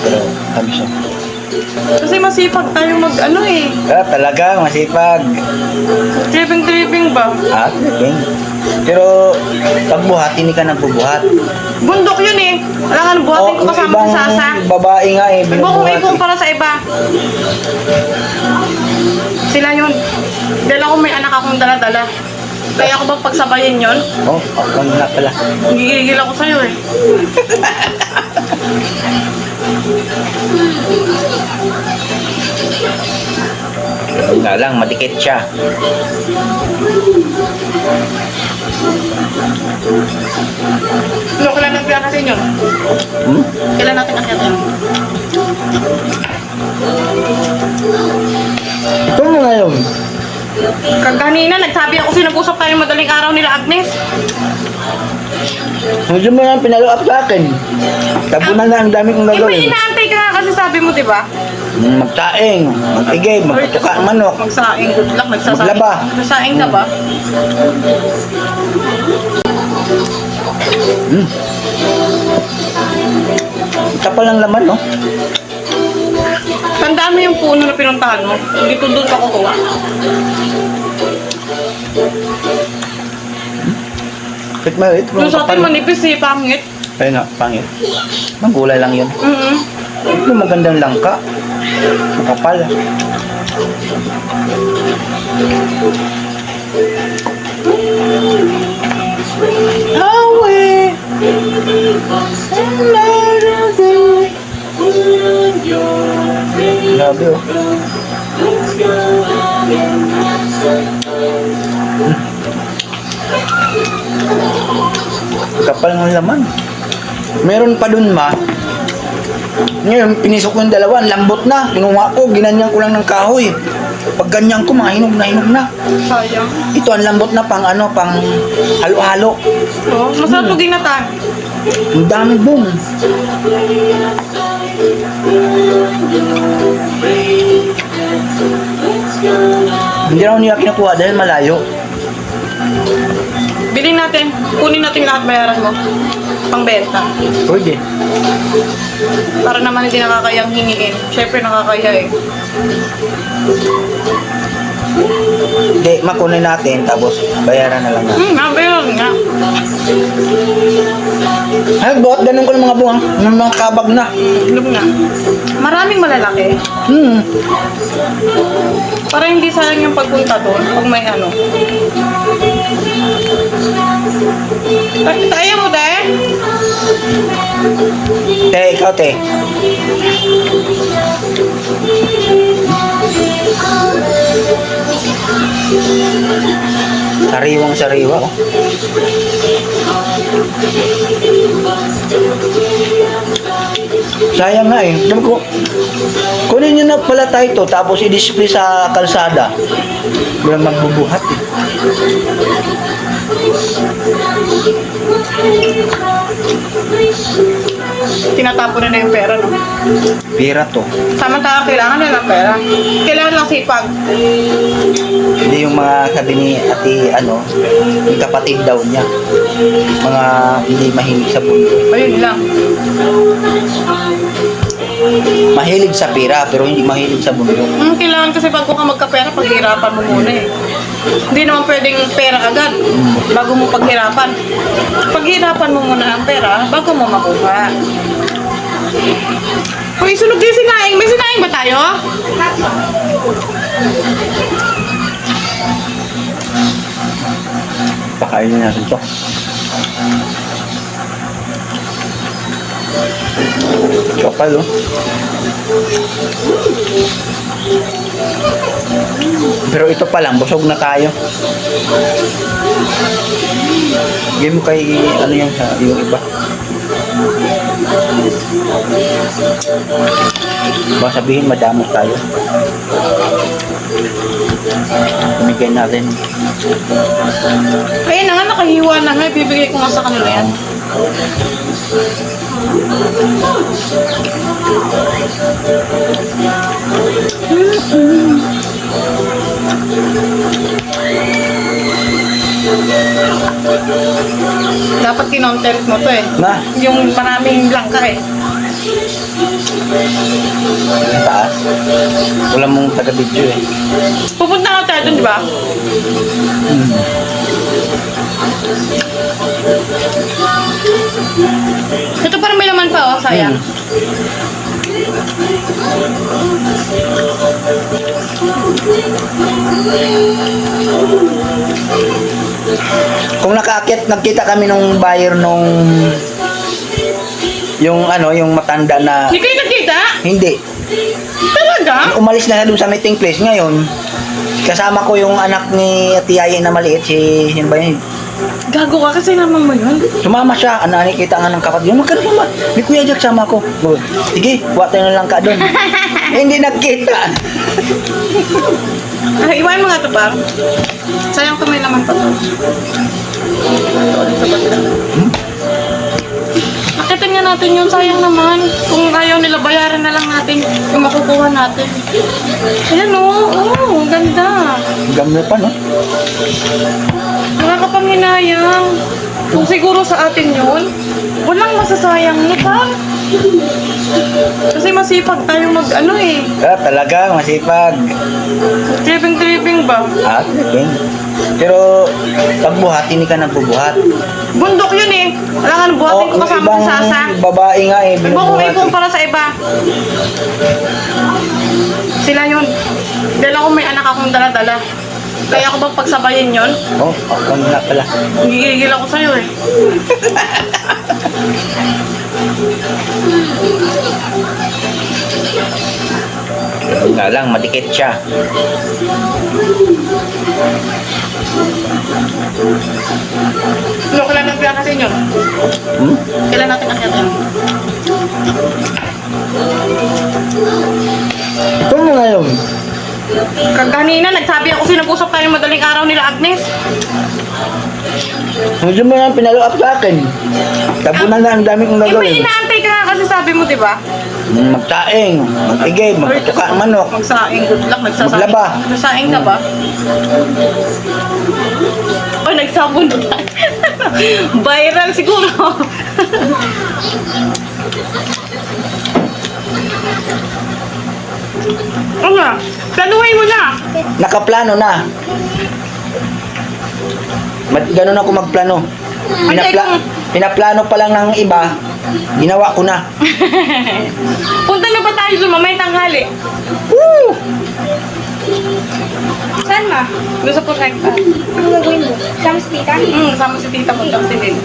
pero sabi siya. Kasi masipag tayo mag ano eh. Ah, talaga, masipag. Tripping-tripping ba? Ah, tripping. Pero pag buhat, hindi ka nagbubuhat. Bundok yun eh. Wala nga buhatin ko yung kasama ibang si Sasa. babae nga eh, binubuhat. eh. kumpara sa iba. Sila yun. Dahil ako may anak akong dala-dala. Kaya ako bang pagsabayin yun? Oh, ako na pala. Gigigil ako sa'yo eh. Yun nga lang, madikit siya. Ano, kailan natin yun? Hmm? Kailan natin natin Ito na ngayon. Kaganina, nagsabi ako sinag-usap tayo madaling araw nila Agnes. Hindi mo yan pinalo-up sa akin. Tabunan na ang dami kong Eh, may gagawin. inaantay ka nga kasi sabi mo, di ba? Magtaing, magtigay, magpatuka ang manok. Magsaing, good luck, nagsasaing. Maglaba. Nagsasaing ka ba? Hmm. Kapal ng laman, no? Tandaan mo yung puno na pinuntahan mo. Hindi ko doon ka kukuha. Wait, ma, wait. Doon sa atin manipis eh, pangit. Kaya nga, pangit. Manggulay lang yun. Mm Ito magandang langka. Makapal. Away. Grabe oh. Kapal ng laman. Meron pa dun ma. Ngayon, pinisok ko yung dalawa, lambot na. Kinuha ko, ginanyan ko lang ng kahoy. Pag ganyan ko, mga hinog na hinog na. Sayang. Ito, ang lambot na pang ano, pang halo-halo. Oh, masarap hmm. ginatan. Ang dami boom. Hindi raw niya kinukuha dahil malayo. Bilhin natin. Kunin natin lahat bayaran mo. Pangbenta. Pwede. Para naman hindi nakakayang hingiin. Siyempre nakakaya eh. Hindi, makunin natin, tapos bayaran na lang natin. Hmm, nga, bayaran nga. Ay, buhat ganun ko ng mga buwang. Ng mga kabag na. Ilog nga. Maraming malalaki. Hmm. Para hindi sayang yung pagpunta doon pag may ano. Ta- Tayo mo, de? Te, ikaw, te. Sariwang sariwa, oh. Sayang nga eh. Sabi ko, kunin nyo na pala tayo to, tapos i-display sa kalsada. Walang magbubuhat eh. Tinatapon na na yung pera, no? Pira to. Samantala, kailangan nila ng pera. Kailangan lang sipag. Hindi yung mga sabi ni ate, ano, yung kapatid daw niya. Mga hindi mahilig sa bundok. Ayun lang. Mahilig sa pira, pero hindi mahilig sa bundok. Hmm, kailangan kasi bago ka magkapera, paghirapan mo muna eh. Hindi naman pwedeng pera agad bago mo paghirapan. Paghirapan mo muna ang pera bago mo makuha. Uy, sunog yung sinaing. May sinaing ba tayo? Pakainin natin to. Kapal, oh. Pero ito pa lang, busog na tayo. Game mo kay, ano yung, sa- yung iba. Baka sabihin madamos tayo. Tumigay natin. Ayun na nga, nakahiwa na nga. Bibigay ko nga sa kanila yan. Dapat kinontent mo to eh. Na, Yung maraming langka eh. Sa taas. Wala mong taga-video eh. Pupunta nga tayo dun, di ba? Ito parang may laman pa, oh, sayang. Kung nakakit, nagkita kami nung buyer nung yung ano, yung matanda na Hindi kayo nakita? hindi. Talaga? Umalis na siya dun sa meeting place ngayon. Kasama ko yung anak ni Tiyaye na maliit, si, sino ba yun? Gago ka kasi naman mo yun. Sumama siya, ano, nakita nga ng kapatid. Yung magkano ba? May kuya Jack sama ko. Oh, Sige, tayo na lang ka doon. eh, hindi nagkita. Ah, iwain mo nga ito, par. Sayang to may laman pa to. Akitin nga natin yun, sayang naman. Kung ayaw nila, bayaran na lang natin yung makukuha natin. Ayan o, oh, ang ganda. Gamit pa, no? Nakakapanghinayang. Kung siguro sa atin yun, walang masasayang nito. Kasi masipag tayo mag ano eh. Ah, talaga, masipag. Tripping-tripping ba? Ah, okay. Pero, pagbuhat, hindi ka nagbubuhat. Bundok yun eh. Kailangan buhatin ko kasama ibang si Sasa. babae nga eh, Iba kung binubuhat. ikumpara sa iba. Sila yun. Dahil ako may anak akong dala-dala. Kaya ako bang pagsabayin yun? Oh, ako nga pala. Gigigil ako sa'yo eh. Nga lang, madikit siya. No, kailan natin natin yun? Hmm? Kailan natin akyatin? Ito na ngayon. Kanina, nagsabi ako sinag-usap tayo madaling araw nila Agnes. Medyo mo lang pinalo up sa akin. Tabunan na ang dami kong Eh, may gagawin. inaantay ka nga kasi sabi mo, di ba? Magtaing, magtigay, magtutuka ang manok. Magsaing, good luck, nagsasaing. Maglaba. Nagsasaing ka ba? Oh, nagsabon na tayo. Viral siguro. ano? Planuhin mo na. Nakaplano na. Mat ganun ako magplano. Pinapla pinaplano pa lang ng iba, ginawa ko na. Punta na ba tayo doon? Mamay tanghali. Woo! Saan ma? Doon sa Protecta. Ano gagawin mo? Sama si tita? Hmm, sama si tita mo si Lil.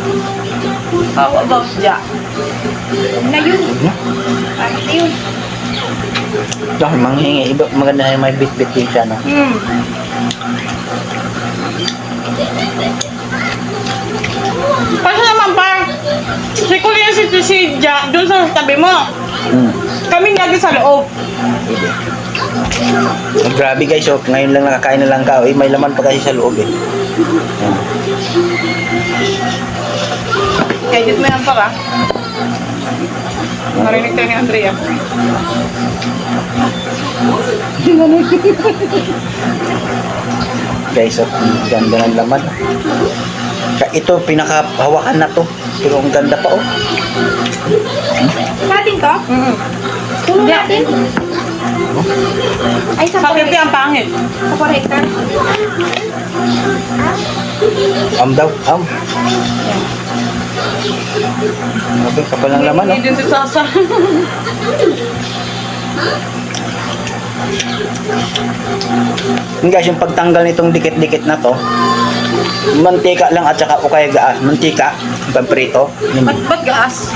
How about Ja? Na yun. Na yun? Dahil manghingi, iba, maganda yung may bit-bit din siya, no? Hmm. Kasi naman pa, si Kuya si, si doon sa tabi mo. Hmm. Kami lagi sa loob. Oh, grabe guys, oh, ngayon lang nakakain na lang ka. Eh, may laman pa kasi sa loob eh. Edit mo yan para. Marinig tayo ni Andrea. Guys, ang ganda ng laman. Ito, pinakahawakan na to. Pero ang ganda pa, oh. Natin to? Mm-hmm. Tulong natin? Ay, sa Bakit yan pangit? Sa correct ka? Am daw, am. Grabe, kapal ng laman, oh. Hindi din si Sasa. Yung guys, yung pagtanggal nitong dikit-dikit na to, mantika lang at saka o kaya gaas. Mantika, pamprito. Ba't, ba't gaas?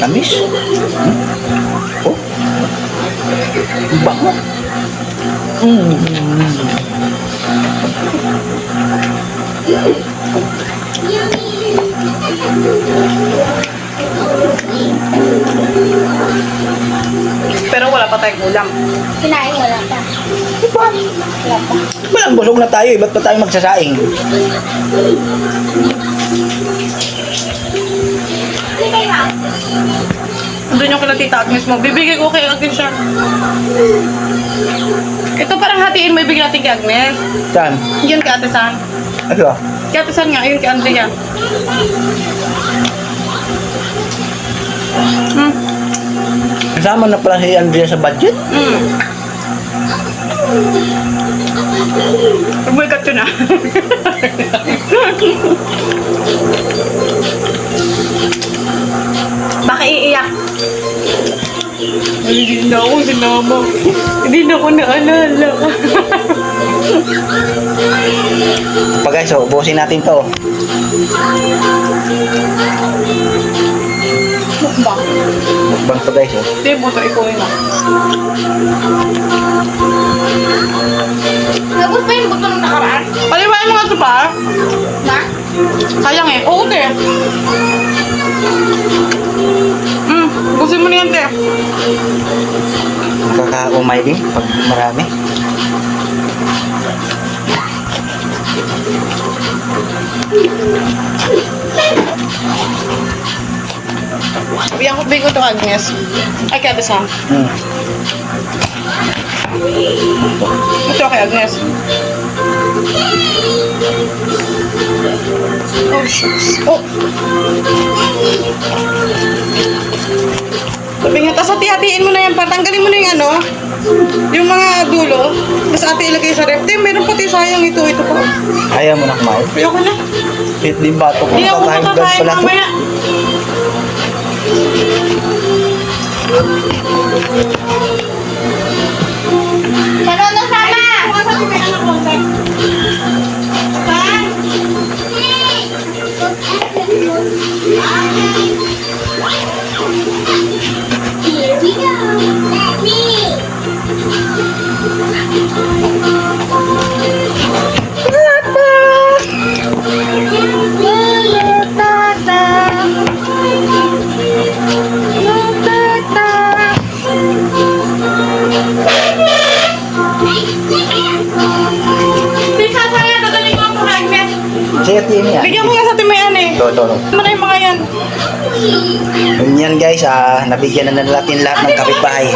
Tamis. Hmm? Oh. Ang Bango. Mm. Pero wala pa tayong ulam. Kinain, wala pa. Wala pa. Walang busog na tayo, eh. ba't pa tayo magsasaing? Hindi kayo. Doon yung kila Tita Agnes mo. Bibigay ko kay Agnes siya. Ito parang hatiin mo ibigay natin kay Agnes. Saan? Yun kay Ate San. Ano ba? Kaya pisan nga, yun kay Andrea. Hmm. Kasama na pala si Andrea sa budget. Hmm. Umikat yun ah. na ako sinama. Hindi na ako naalala. Pa guys, oh, ubusin natin to. Mukbang. Mukbang to guys, oh. Hindi, buto ikaw yun ah. Tapos pa yung buto ng nakaraan? Paliwain mo nga ito pa. Na? Sayang eh. Oo, te. Gusto mo na yan, te. Nakakaumay din pag marami. Bigyan ko, ito kay Agnes. Ay, kaya bisa. Hmm. Ito kay Agnes. Oh, shucks. Oh. Sabi nga, tapos hati-hatiin mo na yan, patanggalin mo na yung ano, yung mga dulo, tapos ate ilagay sa ref. Di, meron pati sayang ito, ito pa. Ayaw mo na kumain. Ayoko na. Hit din bato ko. Hindi ako makakain mamaya. Sige, tiin yan. Bigyan ko nga sa timayan eh. Ito, ito, ito. Ano na yung mga yan? Yun yan guys, ah, nabigyan na na natin lahat ng kapitbahay.